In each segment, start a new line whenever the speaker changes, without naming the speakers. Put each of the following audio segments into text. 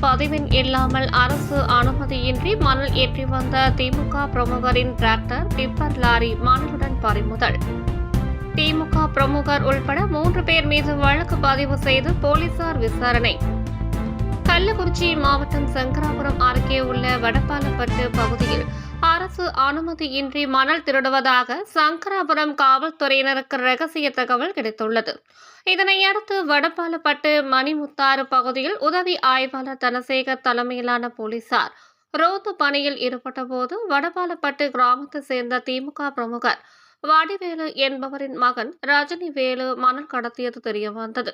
பதிவெண் இல்லாமல் அரசு அனுமதியின்றி மணல் ஏற்றி வந்த திமுக பிரமுகரின் டிராக்டர் டிப்பர் லாரி மணலுடன் பறிமுதல். திமுக பிரமுகர் உள்பட மூன்று பேர் மீது வழக்கு பதிவு செய்து போலீசார் விசாரணை. கள்ளக்குறிச்சி மாவட்டம் சங்கராபுரம் அருகே உள்ள வடப்பாலப்பட்டு பகுதியில் அரசு அனுமதியின்றி மணல் திருடுவதாக சங்கராபுரம் காவல்துறையினருக்கு ரகசிய தகவல் கிடைத்துள்ளது. இதனையடுத்து வடபாலப்பட்டு மணிமுத்தாறு பகுதியில் உதவி ஆய்வாளர் தனசேகர் தலைமையிலான போலீசார் ரோந்து பணியில் ஈடுபட்டபோது வடபாலப்பட்டு கிராமத்தை சேர்ந்த திமுக பிரமுகர் வடிவேலு என்பவரின் மகன் ரஜினி வேலு மணல் கடத்தியது தெரியவந்தது.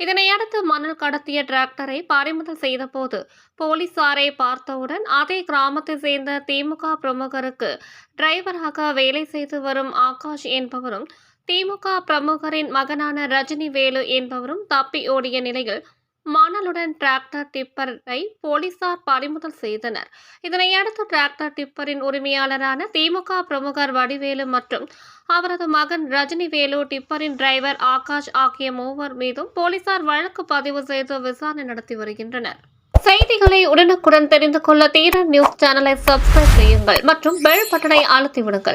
இதனையடுத்து மணல் கடத்திய டிராக்டரை பறிமுதல் செய்தபோது போலீசாரை பார்த்தவுடன் அதே கிராமத்தை சேர்ந்த திமுக பிரமுகருக்கு டிரைவராக வேலை செய்து வரும் ஆகாஷ் என்பவரும் திமுக பிரமுகரின் மகனான ரஜினி வேலு என்பவரும் தப்பி ஓடிய நிலையில் மணலுடன் டிராக்டர் டிப்பரை போலீசார் பறிமுதல் செய்தனர். இதனையடுத்து டிராக்டர் டிப்பரின் உரிமையாளரான திமுக பிரமுகர் வடிவேலு மற்றும் அவரது மகன் ரஜினி வேலு டிப்பரின் டிரைவர் ஆகாஷ் ஆகிய மூவர் மீதும் போலீசார் வழக்கு பதிவு செய்து விசாரணை நடத்தி வருகின்றனர். செய்திகளை உடனுக்குடன் தெரிந்து கொள்ள தீரன் நியூஸ் சேனலை சப்ஸ்கிரைப் செய்யுங்கள் மற்றும் பெல் பட்டனை அழுத்திவிடுங்கள்.